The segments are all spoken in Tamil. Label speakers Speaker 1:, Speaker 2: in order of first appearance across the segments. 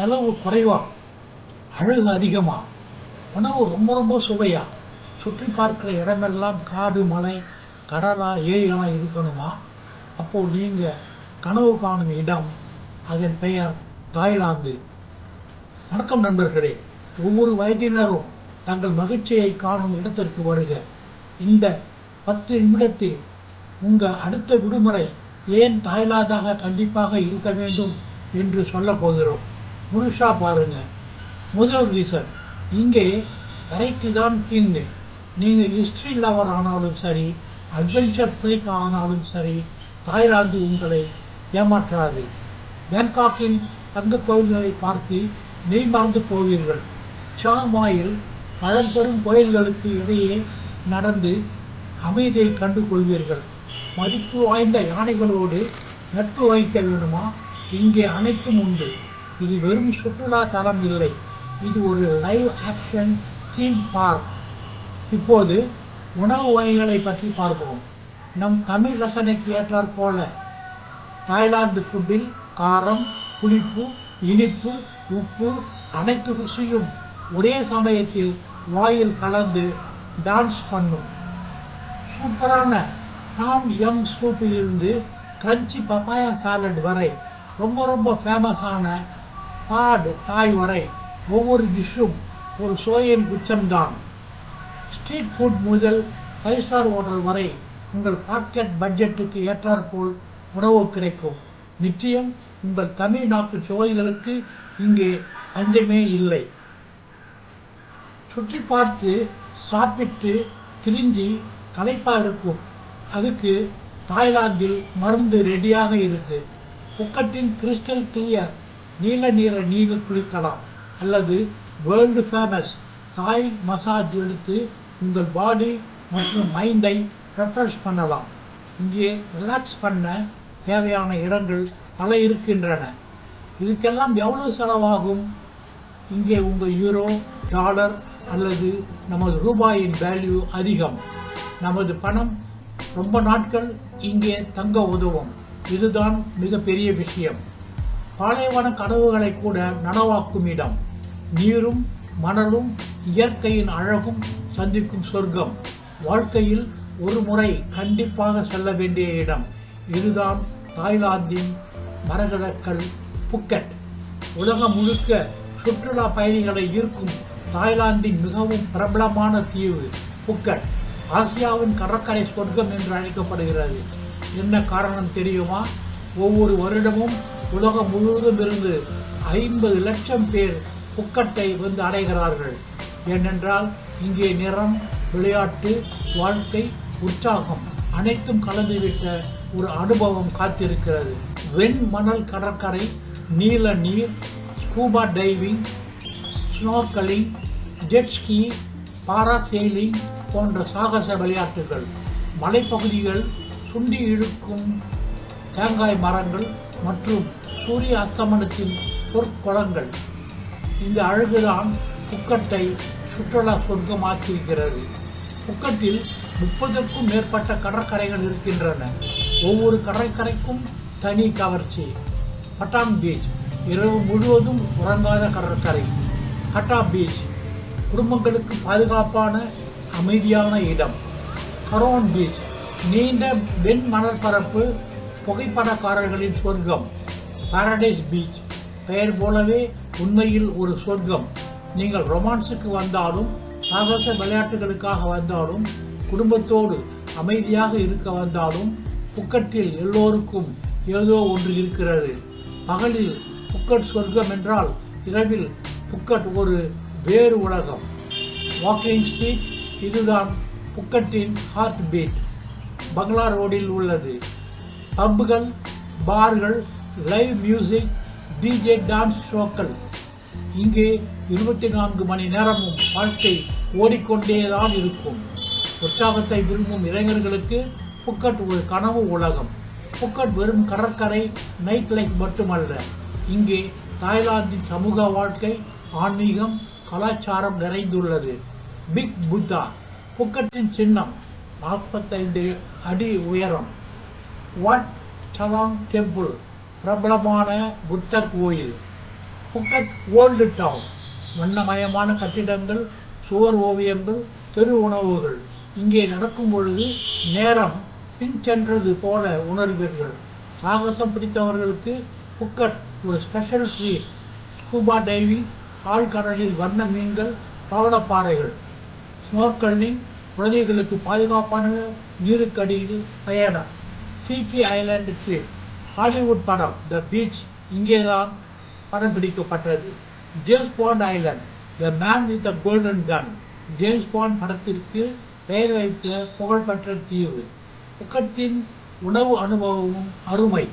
Speaker 1: செலவு குறைவா? அழகு அதிகமா? உணவு ரொம்ப ரொம்ப சுவையா? சுற்றி பார்க்கிற இடமெல்லாம் காடு மலை கடலா ஏரியெல்லாம் இருக்கணுமா? அப்போ நீங்க கனவு காணும் இடம் அதன் பெயர் தாய்லாந்து. வணக்கம் நண்பர்களே. ஒவ்வொரு வயதினரும் தங்கள் மகிழ்ச்சியை காணும் இடத்திற்கு வருக. இந்த பத்து நிமிடத்தில் உங்க அடுத்த விடுமுறை ஏன் தாய்லாந்தாக கண்டிப்பாக இருக்க வேண்டும் என்று சொல்ல போகிறோம். முழுசாக பாருங்கள் முதல் ரீசன் இங்கே வெரைட்டி தான் கிங்கு நீங்கள் ஹிஸ்ட்ரி லவர் ஆனாலும் சரி அட்வென்ச்சர் ஃப்ரீக் ஆனாலும் சரி தாய்லாந்து உங்களை ஏமாற்றாது. பேங்காக்கின் தங்க கோயில்களை பார்த்து நெய்மார்ந்து போவீர்கள். சாமாயில் பழம்பெரும் கோயில்களுக்கு இடையே நடந்து அமைதியை கண்டு கொள்வீர்கள் மதிப்பு வாய்ந்த யானைகளோடு நட்பு வைக்க வேண்டுமா? இங்கே அனைத்தும் உண்டு. இது வெறும் சுற்றுலா தலம் இல்லை. இது ஒரு லைவ் ஆக்ஷன் தீம் பார்க் இப்போது உணவு வகைகளை பற்றி பார்ப்போம். நம் தமிழ் ரசனைக்கு ஏற்றாற் போல தாய்லாந்து ஃபுட்டில் காரம் புளிப்பு இனிப்பு உப்பு அனைத்து ருசியும் ஒரே சமயத்தில் வாயில் கலந்து டான்ஸ் பண்ணும். சூப்பரான டாம் யம் சூப்பிலிருந்து கிரன்ச்சி பப்பாயா சாலட் வரை ரொம்ப ரொம்ப ஃபேமஸான பாட் தாய் வரை. ஒவ்வொரு டிஷ்ஷும் ஒரு சுவையின் குச்சம்தான் ஸ்ட்ரீட் ஃபுட் முதல் ஃபைவ் ஸ்டார் ஹோட்டல் வரை உங்கள் பாக்கெட் பட்ஜெட்டுக்கு ஏற்றாற்போல் உணவு கிடைக்கும். நிச்சயம் உங்கள் தமிழ்நாட்டு சுவைகளுக்கு இங்கே அஞ்சமே இல்லை. சுற்றி பார்த்து சாப்பிட்டு திரிஞ்சு களைப்பாக இருக்கும். அதுக்கு தாய்லாந்தில் மருந்து ரெடியாக இருக்கு. புக்கட்டின் கிறிஸ்டல் கிளியர் நீல நீர நீரில் குளிக்கலாம் அல்லது வேர்ல்டு ஃபேமஸ் தாய் மசாஜ் எடுத்து உங்கள் பாடி மற்றும் மைண்டை ரெஃப்ரெஷ் பண்ணலாம். இங்கே ரிலாக்ஸ் பண்ண தேவையான இடங்கள் பல இருக்கின்றன. இதுக்கெல்லாம் எவ்வளவு செலவாகும்? இங்கே உங்கள் யூரோ டாலர் அல்லது நமது ரூபாயின் வேல்யூ அதிகம். நமது பணம் ரொம்ப நாட்கள் இங்கே தங்க உதவும். இதுதான் மிகப்பெரிய விஷயம். பாலைவன கனவுகளை கூட நனவாக்கும் இடம். நீரும் மணலும் இயற்கையின் அழகும் சந்திக்கும் சொர்க்கம். வாழ்க்கையில் ஒரு முறை கண்டிப்பாக செல்ல வேண்டிய இடம். இதுதான் தாய்லாந்தின் மரகதக்கல் புக்கெட். உலகம் முழுக்க சுற்றுலா பயணிகளை ஈர்க்கும் தாய்லாந்தின் மிகவும் பிரபலமான தீவு புக்கட். ஆசியாவின் கடற்கரை சொர்க்கம் என்று அழைக்கப்படுகிறது. என்ன காரணம் தெரியுமா? ஒவ்வொரு வருடமும் உலகம் முழுவதும் இருந்து ஐம்பது லட்சம் பேர் புக்கட்டை வந்து அடைகிறார்கள். ஏனென்றால் இங்கே நிறம் விளையாட்டு வாழ்க்கை உற்சாகம் அனைத்தும் கலந்துவிட்ட ஒரு அனுபவம் காத்திருக்கிறது. வெண் மணல் கடற்கரை நீல நீர் scuba diving snorkeling jet ski para parasailing போன்ற சாகச விளையாட்டுகள் மலைப்பகுதிகள் சுண்டி இழுக்கும் தேங்காய் மரங்கள் மற்றும் சூரிய அஸ்தமனத்தின் பொற்குளங்கள். இந்த அழகுதான் புக்கட்டை சுற்றுலா சொர்க்கமாக்கியிருக்கிறது. புக்கட்டில் முப்பதுக்கும் மேற்பட்ட கடற்கரைகள் இருக்கின்றன. ஒவ்வொரு கடற்கரைக்கும் தனி கவர்ச்சி. பட்டாம் பீச் இரவு முழுவதும் உறங்காத கடற்கரை. ஹட்டா பீச் குடும்பங்களுக்கு பாதுகாப்பான அமைதியான இடம். கரோன் பீச் நீண்ட வெண் மணற்பரப்பு புகைப்படக்காரர்களின் சொர்க்கம். பாரடைஸ் பீச் பெயர் போலவே உண்மையில் ஒரு சொர்க்கம். நீங்கள் ரொமான்ஸுக்கு வந்தாலும் சாகச விளையாட்டுகளுக்காக வந்தாலும் குடும்பத்தோடு அமைதியாக இருக்க வந்தாலும் புக்கட்டில் எல்லோருக்கும் ஏதோ ஒன்று இருக்கிறது. பகலில் புக்கட் சொர்க்கம் என்றால் இரவில் புக்கட் ஒரு வேறு உலகம். வாக்கிங் ஸ்ட்ரீட் இதுதான் புக்கட்டின் ஹார்ட் பீட் பங்களா ரோடில் உள்ளது. பப்புகள் பார்கள் லைவ் மியூசிக் டிஜே டான்ஸ் ஷோக்கள் இங்கே இருபத்தி நான்கு மணி நேரமும் வாழ்க்கை ஓடிக்கொண்டேதான் இருக்கும். உற்சாகத்தை விரும்பும் இளைஞர்களுக்கு புக்கட் ஒரு கனவு உலகம். புக்கட் வெறும் கடற்கரை நைட் லைஃப் மட்டுமல்ல. இங்கே தாய்லாந்தின் சமூக வாழ்க்கை ஆன்மீகம் கலாச்சாரம் நிறைந்துள்ளது. பிக் புத்தா புக்கட்டின் சின்னம் நாற்பத்தைந்து அடி உயரம். வாட் சலாங் டெம்பிள் பிரபலமான புத்தர் கோயில் புக்கட் ஓல்டு டவுன் வண்ணமயமான கட்டிடங்கள் சுவர் ஓவியங்கள் தெரு உணவுகள். இங்கே நடக்கும் பொழுது நேரம் பின்சென்றது போல உணர்வீர்கள். சாகசம் பிடித்தவர்களுக்கு புக்கட் ஒரு ஸ்பெஷல் ஸ்ட்ரீட் ஸ்கூபா டைவிங் ஆழ்கடலில் வண்ண மீன்கள் பவளப்பாறைகள். ஸ்னோர்கல்லிங் குழந்தைகளுக்கு பாதுகாப்பான நீருக்கடியில் பயணம். சிபி ஐலாண்டு ட்ரீட் ஹாலிவுட் படம் த பீச் இங்கேதான் படம் பிடிக்கப்பட்டது. James Bond island the man with the golden gun James Bond படத்திற்கு பெயர் வைத்த புகழ்பெற்ற தீவு. புக்கட்டின் உணவு அனுபவமும் அருமை.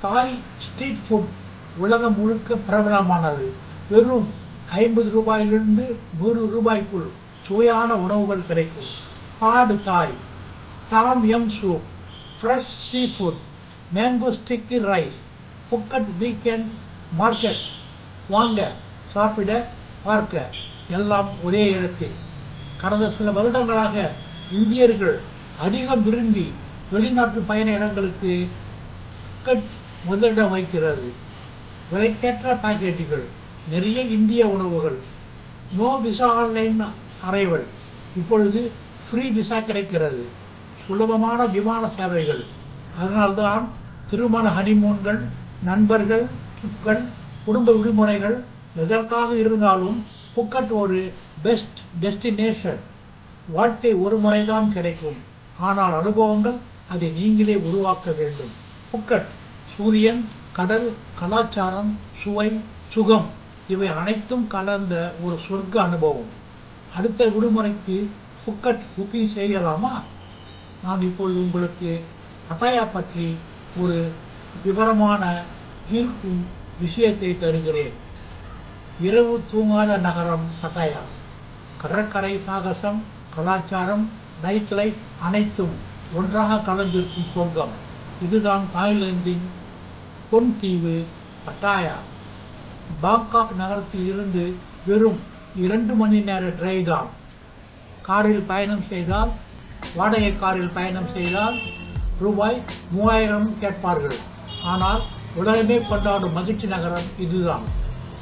Speaker 1: தாய் ஸ்ட்ரீட் ஃபுட் உலகம் முழுக்க பிரபலமானது. வெறும் ஐம்பது ரூபாயிலிருந்து நூறு ரூபாய்க்குள் சுவையான உணவுகள் கிடைக்கும். ஆடு Thai tom yum soup fresh seafood mango sticky rice Phuket weekend market வாங்க சாப்பிட பார்க்க. எல்லாம் ஒரே இடத்தில். கடந்த சில வருடங்களாக இந்தியர்கள் அதிகம் விரும்பி வெளிநாட்டு பயண இடங்களுக்கு புக்கட் முதலிடம் வைக்கிறது விலைக்கேற்ற பாக்கெட்டுகள் நிறைய இந்திய உணவுகள். நோ விசா ஆன்லைன் அரைவல் இப்பொழுது ஃப்ரீ விசா கிடைக்கிறது. சுலபமான விமான சேவைகள். அதனால்தான் திருமண ஹனிமூன்கள் நண்பர்கள் ட்ரிப்கள் குடும்ப விடுமுறைகள் எதற்காக இருந்தாலும் புக்கட் ஒரு பெஸ்ட் டெஸ்டினேஷன் வாழ்க்கை ஒரு முறைதான் கிடைக்கும். ஆனால் அனுபவங்கள் அதை நீங்களே உருவாக்க வேண்டும். புக்கட் சூரியன் கடல் கலாச்சாரம் சுவை சுகம் இவை அனைத்தும் கலந்த ஒரு சொர்க்க அனுபவம். அடுத்த விடுமுறைக்கு புக்கட் புக்கிங் செய்யலாமா? நான் இப்பொழுது உங்களுக்கு பட்டாயா பற்றி ஒரு விவரமான ஈர்க்கும் விஷயத்தை தருகிறேன். இரவு தூங்காத நகரம் பட்டாயா கடற்கரை சாகசம் கலாச்சாரம் நைட் லைஃப் அனைத்தும் ஒன்றாக கலந்திருக்கும் சொர்க்கம். இதுதான் தாய்லாந்தின் பொன் தீவு பட்டாயா பாங்காக் நகரத்தில் இருந்து வெறும் இரண்டு மணி நேர டிரைவ் தான். காரில் பயணம் செய்தால் வாடகை காரில் பயணம் செய்தால் ரூபாய் மூவாயிரம் கேட்பார்கள். ஆனால் உலகமே கொண்டாடும் மகிழ்ச்சி நகரம் இதுதான்.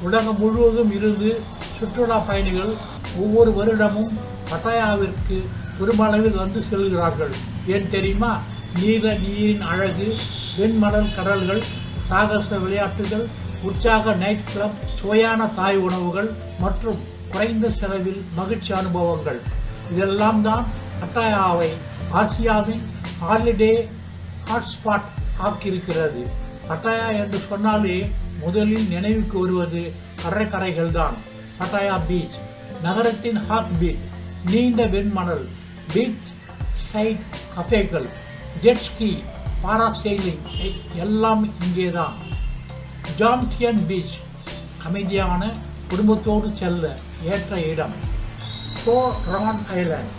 Speaker 1: உலகம் முழுவதும் இருந்து சுற்றுலா பயணிகள் ஒவ்வொரு வருடமும் பட்டாயாவிற்கு பெருமளவில் வந்து செல்கிறார்கள். ஏன் தெரியுமா? நீல நீரின் அழகு வெண்மணல் கடல்கள் சாகச விளையாட்டுகள் உற்சாக நைட் கிளப் சுவையான தாய் உணவுகள் மற்றும் குறைந்த செலவில் மகிழ்ச்சி அனுபவங்கள். இதெல்லாம் தான் பட்டாயாவை ஆசியாவின் ஹாலிடே ஹாட்ஸ்பாட் ஆக்கியிருக்கிறது பட்டாயா என்று சொன்னாலே முதலில் நினைவுக்கு வருவது கடற்கரைகள் தான் பட்டாயா பீச் நகரத்தின் ஹாட் பீட் நீண்ட வெண்மணல் பீச் சைட் கஃபேக்கள் ஜெட்ஸ்கி பாராசெயிலிங் எல்லாம் இங்கே தான் ஜான்சியன் பீச் அமைதியான குடும்பத்தோடு செல்ல ஏற்ற இடம். கோ ரான் ஐலாண்ட்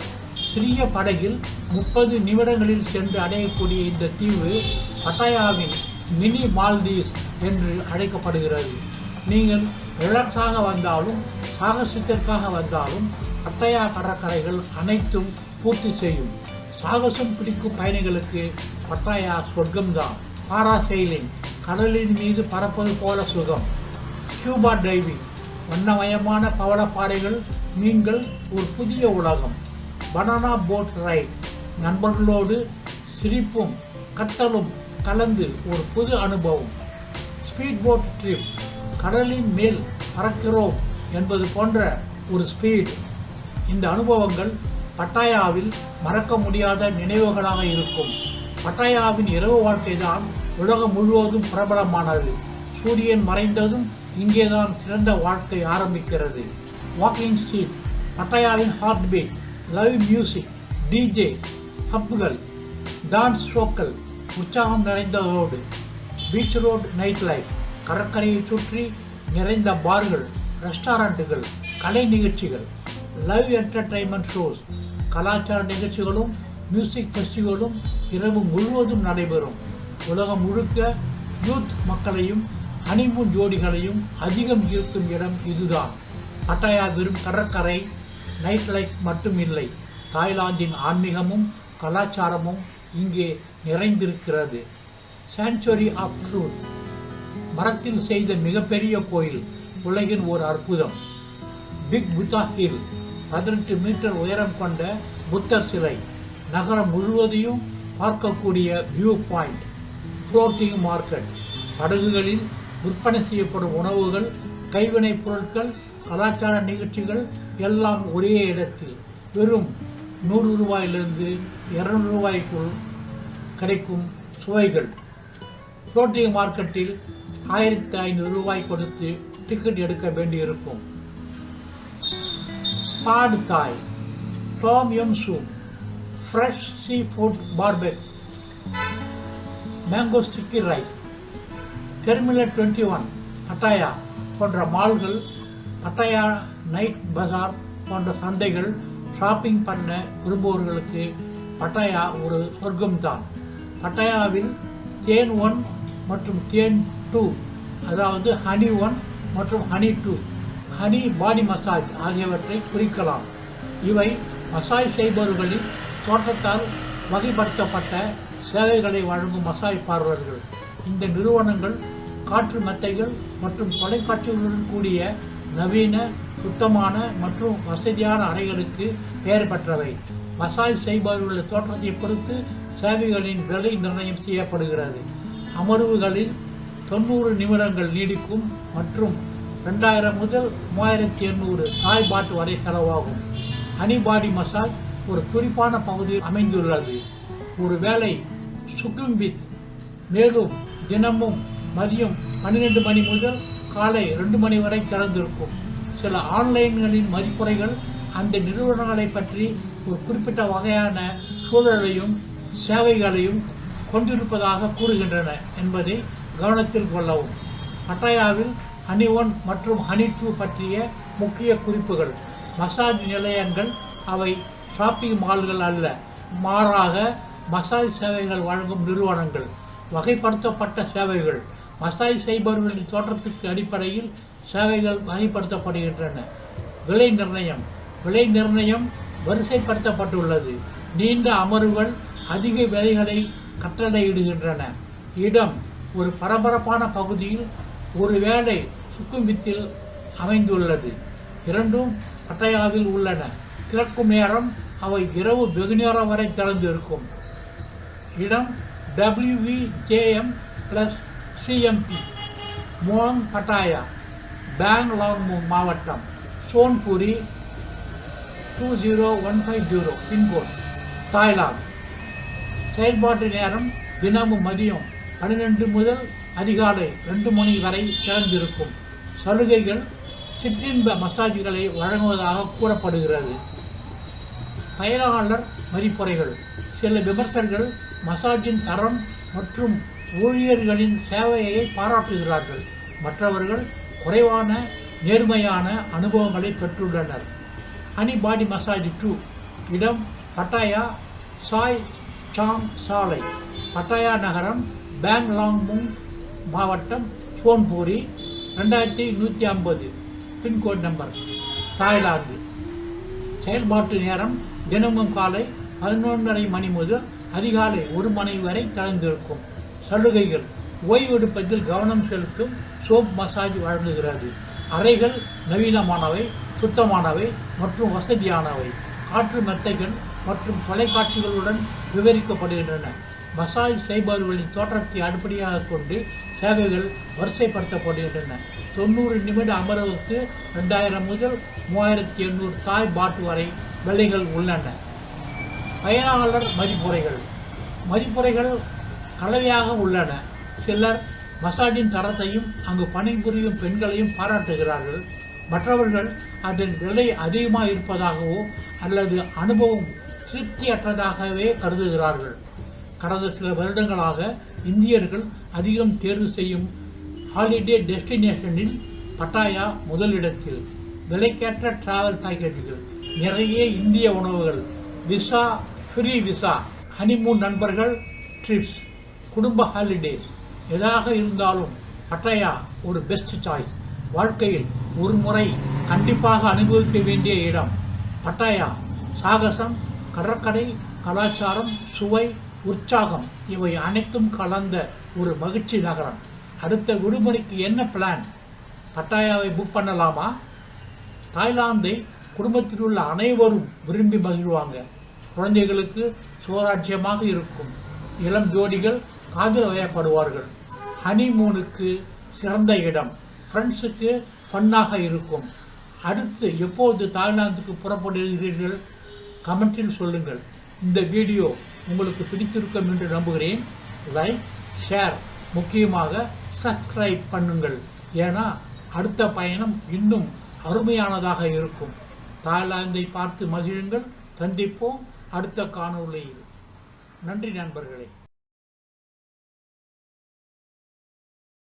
Speaker 1: சிறிய படகில் முப்பது நிமிடங்களில் சென்று அடையக்கூடிய இந்த தீவு பட்டாயாவின் மினி மால்தீவ்ஸ் என்று அழைக்கப்படுகிறது. நீங்கள் ரிலாக்ஸாக வந்தாலும் சாகசத்திற்காக வந்தாலும் பட்டயா கடற்கரைகள் அனைத்தும் பூர்த்தி செய்யும். சாகசம் பிடிக்கும் பயணிகளுக்கு பட்டாயா சொர்க்கம்தான். பாராசெயிலிங் கடலின் மீது பறப்பது போல சுகம். கியூபா டைவிங் வண்ணமயமான பவளப்பாறைகள் நீங்கள் ஒரு புதிய உலகம். பனானா போட் ரைட் நண்பர்களோடு சிரிப்பும் கத்தலும் கலந்து ஒரு புது அனுபவம். ஸ்பீட் போட் ட்ரிப் கடலின் மேல் பறக்கிறோம் என்பது போன்ற ஒரு ஸ்பீட் இந்த அனுபவங்கள் பட்டாயாவில் மறக்க முடியாத நினைவுகளாக இருக்கும். பட்டாயாவின் இரவு வாழ்க்கை தான் உலகம் முழுவதும் பிரபலமானது. சூரியன் மறைந்ததும் இங்கேதான் சிறந்த வாழ்க்கை ஆரம்பிக்கிறது. வாக்கிங் ஸ்ட்ரீட் பட்டாயாவின் heartbeat love music DJ ஹப்புகள் டான்ஸ் ஷோக்கள் உற்சாகம் நிறைந்த road beach road nightlife கடற்கரையை சுற்றி நிறைந்த பார்கள் ரெஸ்டாரண்ட்டுகள் கலை நிகழ்ச்சிகள் லைவ் என்டர்டைன்மெண்ட் ஷோஸ் கலாச்சார நிகழ்ச்சிகளும் மியூசிக் ஃபெஸ்டிவலும் இரவு முழுவதும் நடைபெறும். உலகம் முழுக்க யூத் மக்களையும் ஹனிமூன் ஜோடிகளையும் அதிகம் ஈர்க்கும் இடம் இதுதான். பட்டாயாவிரும் கடற்கரை நைட் லைஃப் மட்டும் இல்லை தாய்லாந்தின் ஆன்மீகமும் கலாச்சாரமும் இங்கே நிறைந்திருக்கிறது. சான்ச்சுரி ஆஃப் ட்ரூத் மரத்தில் செய்த மிகப்பெரிய கோயில். உலகின் ஒரு அற்புதம். பிக் புத்தா ஹில் பதினெட்டு மீட்டர் உயரம் கொண்ட புத்தர் சிலை. நகரம் முழுவதையும் பார்க்கக்கூடிய வியூ பாயிண்ட் ஃப்ளோட்டிங் மார்க்கெட் படகுகளில் விற்பனை செய்யப்படும் உணவுகள் கைவினைப் பொருட்கள் கலாச்சார நிகழ்ச்சிகள் எல்லாம் ஒரே இடத்தில் வெறும் நூறு ரூபாயிலிருந்து இரநூறு ரூபாய்க்குள் கிடைக்கும் சுவைகள். ஃப்ளோட்டிங் மார்க்கெட்டில் ஆயிரத்தி ஐநூறு ரூபாய் கொடுத்து டிக்கெட் எடுக்க வேண்டியிருக்கும். Pad Thai tom yum soup fresh seafood barbecue mango sticky rice terminal twenty one Pattaya போன்ற மால்கள் பட்டாயா நைட் பஜார் போன்ற சந்தைகள் ஷாப்பிங் பண்ண விரும்புபவர்களுக்கு பட்டாயா ஒரு சொர்க்கம்தான். பட்டாயாவில் தேன் ஒன் மற்றும் தேன் டூ அதாவது ஹனி ஒன் மற்றும் honey two honey body massage ஆகியவற்றை குறிக்கலாம். இவை மசாஜ் செய்பவர்களின் தோட்டத்தால் வகைப்படுத்தப்பட்ட சேவைகளை வழங்கும் மசாஜ் பார்வர்கள் இந்த நிறுவனங்கள் காற்று மெத்தைகள் மற்றும் தொலைக்காட்சிகளுடன் கூடிய நவீன சுத்தமான மற்றும் வசதியான அறைகளுக்கு பெயர் பெற்றவை. மசாஜ் செய்பவர்களின் தோற்றத்தை பொறுத்து சேவைகளின் விலை நிர்ணயம் செய்யப்படுகிறது. அமர்வுகளில் தொண்ணூறு நிமிடங்கள் நீடிக்கும் மற்றும் ரெண்டாயிரம் முதல் மூவாயிரத்தி எண்ணூறு காய் பாட் வரை செலவாகும். ஹனி பாடி மசாஜ் ஒரு துடிப்பான பகுதியில் அமைந்துள்ளது. ஒருவேளை சுக்கும்பித் மேலும் தினமும் மதியம் பன்னிரெண்டு மணி முதல் காலை ரெண்டு மணி வரை திறந்திருக்கும். சில ஆன்லைன்களின் மதிப்புரைகள் அந்த நிறுவனங்களை பற்றி ஒரு குறிப்பிட்ட வகையான சூழலையும் சேவைகளையும் கொண்டிருப்பதாக கூறுகின்றன என்பதை கவனத்தில் கொள்ளவும். பட்டாயாவில் ஹனி ஒன் மற்றும் ஹனி டூ பற்றிய முக்கிய குறிப்புகள். மசாஜ் நிலையங்கள் அவை ஷாப்பிங் மால்கள் அல்ல. மாறாக மசாஜ் சேவைகள் வழங்கும் நிறுவனங்கள். வகைப்படுத்தப்பட்ட சேவைகள். மசாய் செய்பவர்களின் தோற்றத்திற்கு அடிப்படையில் சேவைகள் வகைப்படுத்தப்படுகின்றன. விலை நிர்ணயம். விலை நிர்ணயம் வரிசைப்படுத்தப்பட்டுள்ளது. நீண்ட அமர்வுகள் அதிக விலைகளை கட்டளையிடுகின்றன. இடம் ஒரு பரபரப்பான பகுதியில் ஒருவேளை சுக்குமித்தில் அமைந்துள்ளது. இரண்டும் பட்டையாவில் உள்ளன. திறக்கும் நேரம் அவை இரவு வெகுநேரம் வரை திறந்திருக்கும். இடம் WVJM plus CMP Mueang Pattaya Bangalore மாவட்டம் Chonburi two zero one five zero pincode Thailand செயல்பாட்டு நேரம் தினமும் மதியம் பன்னிரெண்டு முதல் அதிகாலை ரெண்டு மணி வரை திறந்திருக்கும். சலுகைகள் சிற்றின்ப மசாஜ்களை வழங்குவதாக கூறப்படுகிறது. பயனாளர் மதிப்புரைகள். சில விமர்சகர்கள் மசாஜின் தரம் மற்றும் ஊழியர்களின் சேவையை பாராட்டுகிறார்கள். மற்றவர்கள் குறைவான நேர்மையான அனுபவங்களை பெற்றுள்ளனர். Honey body massage two. இடம் பட்டாயா சாய் சாங் சாலை. பட்டாயா நகரம் பேங்லாங்முங் மாவட்டம் சோன்பூரி ரெண்டாயிரத்தி நூற்றி ஐம்பது. Pincode number Thailand. செயல்பாட்டு நேரம் தினமும் காலை பதினொன்றரை மணி முதல் அதிகாலை ஒரு மணி வரை திறந்திருக்கும். சலுகைகள். ஓய்வெடுப்பதில் கவனம் செலுத்தும் சோப் மசாஜ் வழங்குகிறது. அறைகள் நவீனமானவை சுத்தமானவை மற்றும் வசதியானவை. காற்று மெத்தைகள் மற்றும் தொலைக்காட்சிகளுடன் விவரிக்கப்படுகின்றன. மசாஜ் செய்பவர்களின் தோற்றத்தை அடிப்படையாக கொண்டு சேவைகள் வரிசைப்படுத்தப்படுகின்றன. தொண்ணூறு நிமிட அமர்வுக்கு ரெண்டாயிரம் முதல் மூவாயிரத்தி எண்ணூறு தாய் பாட்டு வரை விலைகள் உள்ளன. பயனாளர் மதிப்புரைகள். மதிப்புரைகள் கலவையாக உள்ளன. சிலர் மசாஜின் தரத்தையும் அங்கு பணிபுரியும் பெண்களையும் பாராட்டுகிறார்கள். மற்றவர்கள் அதன் விலை அதிகமாக இருப்பதாகவோ அல்லது அனுபவம் திருப்தியற்றதாகவே கருதுகிறார்கள். கடந்த சில வருடங்களாக இந்தியர்கள் அதிகம் தேர்வு செய்யும் ஹாலிடே டெஸ்டினேஷனில் பட்டாயா முதலிடத்தில். விலைக்கேற்ற டிராவல் பேக்கேஜுகள் நிறைய இந்திய உணவுகள். விசா ஃப்ரீ விசா ஹனிமூன் நண்பர்கள் ட்ரிப்ஸ் குடும்ப ஹாலிடேஸ் எதாக இருந்தாலும் பட்டாயா ஒரு பெஸ்ட் சாய்ஸ் வாழ்க்கையில் ஒரு முறை கண்டிப்பாக அனுபவிக்க வேண்டிய இடம். பட்டாயா சாகசம் கடற்கரை கலாச்சாரம் சுவை உற்சாகம் இவை அனைத்தும் கலந்த ஒரு மகிழ்ச்சி நகரம். அடுத்த விடுமுறைக்கு என்ன பிளான் பட்டாயாவை புக் பண்ணலாமா? தாய்லாந்தை குடும்பத்தில் உள்ள அனைவரும் விரும்பி மகிழ்வாங்க. குழந்தைகளுக்கு சுவராட்சியமாக இருக்கும். இளம் ஜோடிகள் காதலயப்படுவார்கள் ஹனிமூனுக்கு சிறந்த இடம். ஃப்ரெண்ட்ஸுக்கு ஃபன்னாக இருக்கும். அடுத்து எப்போது தாய்லாந்துக்கு புறப்படுகிறீர்கள்? கமெண்டில் சொல்லுங்கள். இந்த வீடியோ உங்களுக்கு பிடித்திருக்கும் என்று நம்புகிறேன். லைக் ஷேர் முக்கியமாக சப்ஸ்கிரைப் பண்ணுங்கள். ஏன்னா அடுத்த பயணம் இன்னும் அருமையானதாக இருக்கும். தாய்லாந்தை பார்த்து மகிழுங்கள். சந்திப்போம். அடுத்த காணொளியில். நன்றி நண்பர்களே.